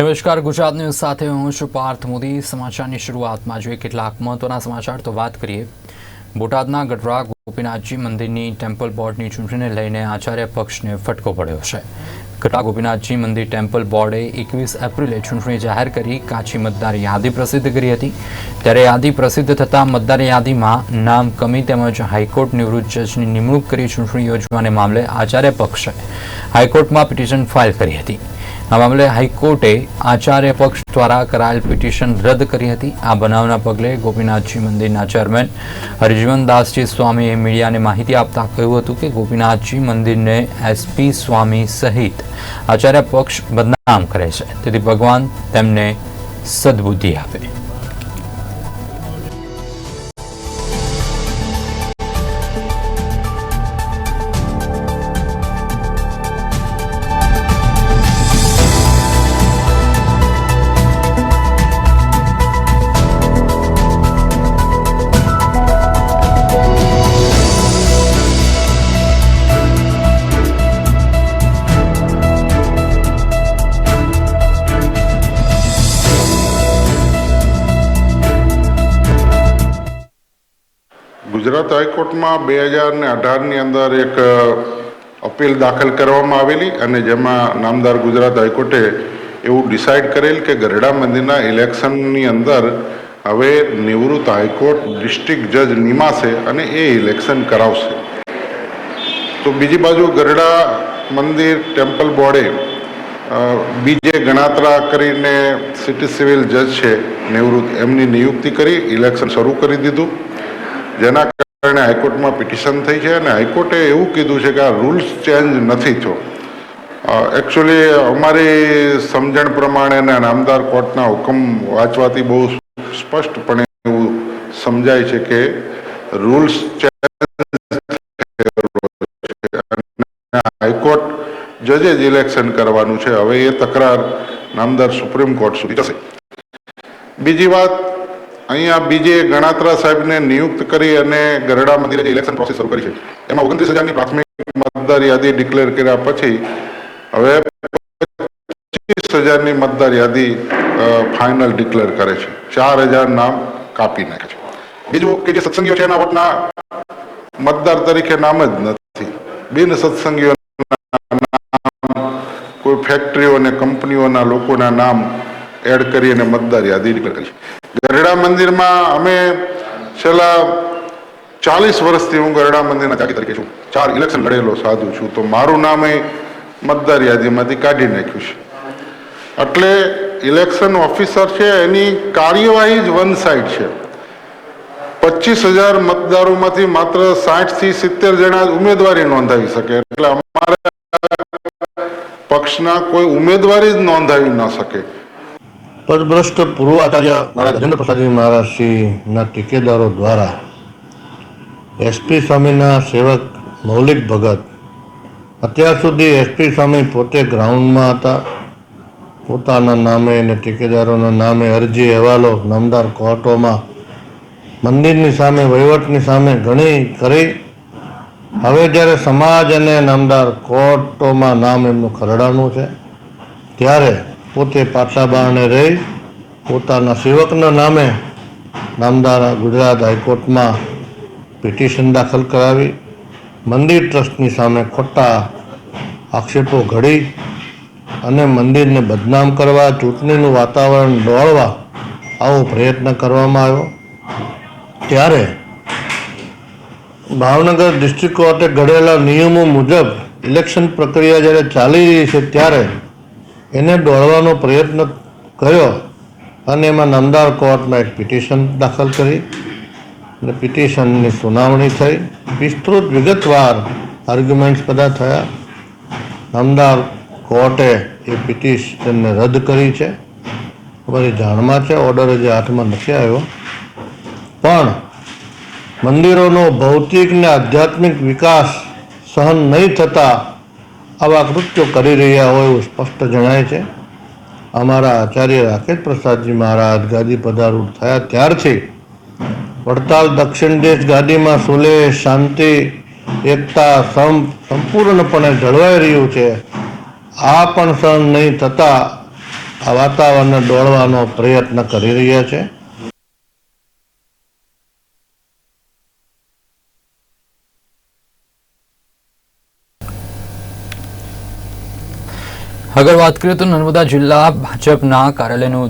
નમસ્કાર, ગુજરાત ન્યૂઝ સાથે હું છું પાર્થ મોદી. સમાચારની શરૂઆતમાં જોઈએ કેટલાક મહત્વના સમાચાર. તો વાત કરીએ. બોટાદના ગઢડા ગોપીનાથજી મંદિરની ટેમ્પલ બોર્ડની ચૂંટણીને લઈને આચાર્ય પક્ષને ફટકો પડ્યો છે. ગઢડા ગોપીનાથજી મંદિર ટેમ્પલ બોર્ડે એકવીસ એપ્રિલે ચૂંટણી જાહેર કરી, કાચી મતદાર યાદી પ્રસિદ્ધ કરી હતી. ત્યારે યાદી પ્રસિદ્ધ થતાં મતદાર યાદીમાં નામ, કમી તેમજ હાઈકોર્ટ નિવૃત્ત જજની નિમણૂક કરી ચૂંટણી યોજવાને મામલે આચાર્ય પક્ષે હાઈકોર્ટમાં પિટિશન ફાઇલ કરી હતી. આ મામલે હાઈકોર્ટે આચાર્ય પક્ષ દ્વારા કરાયેલ પિટિશન રદ કરી હતી. આ બનાવના પગલે ગોપીનાથજી મંદિરના ચેરમેન હરિજીવનદાસજી સ્વામીએ મીડિયાને માહિતી આપતા કહ્યું હતું કે ગોપીનાથજી મંદિરને એસપી સ્વામી સહિત આચાર્ય પક્ષ બદનામ કરે છે. તેથી ભગવાન તેમને સદબુદ્ધિ આપે. ગુજરાત હાઈકોર્ટમાં બે હજાર ને અઢારની અંદર એક અપીલ દાખલ કરવામાં આવેલી અને જેમાં નામદાર ગુજરાત હાઈકોર્ટે એવું ડિસાઇડ કરેલ કે ગરડા મંદિરના ઇલેક્શનની અંદર હવે નિવૃત્ત હાઈકોર્ટ ડિસ્ટ્રિક્ટ જજ નિમાશે અને એ ઇલેક્શન કરાવશે. તો બીજી બાજુ ગરડા મંદિર ટેમ્પલ બોર્ડે બીજે ગણાત્રા કરીને સિટી સિવિલ જજ છે નિવૃત્ત, એમની નિયુક્તિ કરી, ઇલેક્શન શરૂ કરી દીધું. જેના કારણે હાઈકોર્ટમાં પિટિશન થઈ છે અને હાઈકોર્ટે એવું કીધું છે કે આ રૂલ્સ ચેન્જ નથી થયો. એકચ્યુઅલી અમારી સમજણ પ્રમાણે અને નામદાર કોર્ટના હુકમ વાંચવાથી બહુ સ્પષ્ટપણે એવું સમજાય છે કે રૂલ્સ હાઈકોર્ટ જજે જ ઇલેક્શન કરવાનું છે. હવે એ તકરાર નામદાર સુપ્રીમ કોર્ટ સુધી જશે. બીજી વાત અહીંયા બીજે ગણાત્રા સાહેબને નિયુક્ત કરી અને ગરડા મંદિરે ઇલેક્શન પ્રોસેસ શરૂ કરી છે. એમાં ઓગણત્રીસ હજારની પ્રાથમિક મતદાર યાદી ડિક્લેર કર્યા પછી હવે પચીસ હજારની મતદાર યાદી ફાઇનલ ડિક્લેર કરે છે. ચાર હજાર નામ કાપી નાખે છે. બીજું કે જે સત્સંગીઓ છે એના વોટના મતદાર તરીકે નામ જ નથી. બિન સત્સંગીઓ કોઈ ફેક્ટરીઓ અને કંપનીઓના લોકોના નામ એડ કરી અને મતદાર યાદી ડિક્લેર કરી છે. ગરડા મંદિરમાં અમે છેલ્લા ચાલીસ વર્ષથી હું ગરડા મંદિરના જાગી તરીકે છું. ચાર ઇલેક્શન લડેલો સાધુ છું. તો મારું નામ એ મતદાર યાદીમાંથી કાઢી નાખ્યું છે. એટલે ઇલેક્શન ઓફિસર છે, એની કાર્યવાહી જ વન સાઇડ છે. પચીસ હજાર મતદારોમાંથી માત્ર સાઠથી સિત્તેર જણા ઉમેદવારી નોંધાવી શકે. એટલે અમારા પક્ષના કોઈ ઉમેદવારી જ નોંધાવી ન શકે. પદભ્રષ્ટ પૂર્વ આચાર્ય રાજેન્દ્ર પ્રસાદજી મહારાજશ્રીના ટીકેદારો દ્વારા એસપી સ્વામીના સેવક મૌલિક ભગત અત્યાર સુધી એસપી સ્વામી પોતે ગ્રાઉન્ડમાં હતા. પોતાના નામે અને ટેકેદારોના નામે અરજી, અહેવાલો નામદાર કોર્ટોમાં મંદિરની સામે, વહીવટની સામે ઘણી કરી. હવે જ્યારે સમાજ અને નામદાર કોર્ટોમાં નામ એમનું ખરડાનું છે, ત્યારે પોતે પાછા બારણે રહી, પોતાના સેવકના નામે નામદાર ગુજરાત હાઈકોર્ટમાં પિટિશન દાખલ કરાવી. મંદિર ટ્રસ્ટની સામે ખોટા આક્ષેપો ઘડી અને મંદિરને બદનામ કરવા, ચૂંટણીનું વાતાવરણ દોડવા આવો પ્રયત્ન કરવામાં આવ્યો. ત્યારે ભાવનગર ડિસ્ટ્રિક્ટ કોર્ટે ઘડેલા નિયમો મુજબ ઇલેક્શન પ્રક્રિયા જ્યારે ચાલી રહી છે, ત્યારે એને દોડવાનો પ્રયત્ન કર્યો અને એમાં નામદાર કોર્ટમાં એક પિટિશન દાખલ કરી. અને પિટિશનની સુનાવણી થઈ. વિસ્તૃત, વિગતવાર આર્ગ્યુમેન્ટ્સ બધા થયા. નામદાર કોર્ટે એ પિટિશનને રદ કરી છે. અમારી જાણમાં છે ઓર્ડર હજી હાથમાં નથી આવ્યો. પણ મંદિરોનો ભૌતિક ને આધ્યાત્મિક વિકાસ સહન નહીં થતા આવા કૃત્યો કરી રહ્યા હોય એવું સ્પષ્ટ જણાય છે. અમારા આચાર્ય રાકેશ પ્રસાદજી મહારાજ ગાદી પધારૂઢ થયા ત્યારથી વડતાલ દક્ષિણ દેશ ગાદીમાં સુલેહ શાંતિ, એકતા, સમ, સંપૂર્ણપણે જળવાઈ રહ્યું છે. આ પણ સહન નહીં થતાં આ વાતાવરણને દોડવાનો પ્રયત્ન કરી રહ્યા છે. આગળ વાત કરીએ તો નર્મદા જિલ્લા ભાજપના કાર્યાલયનું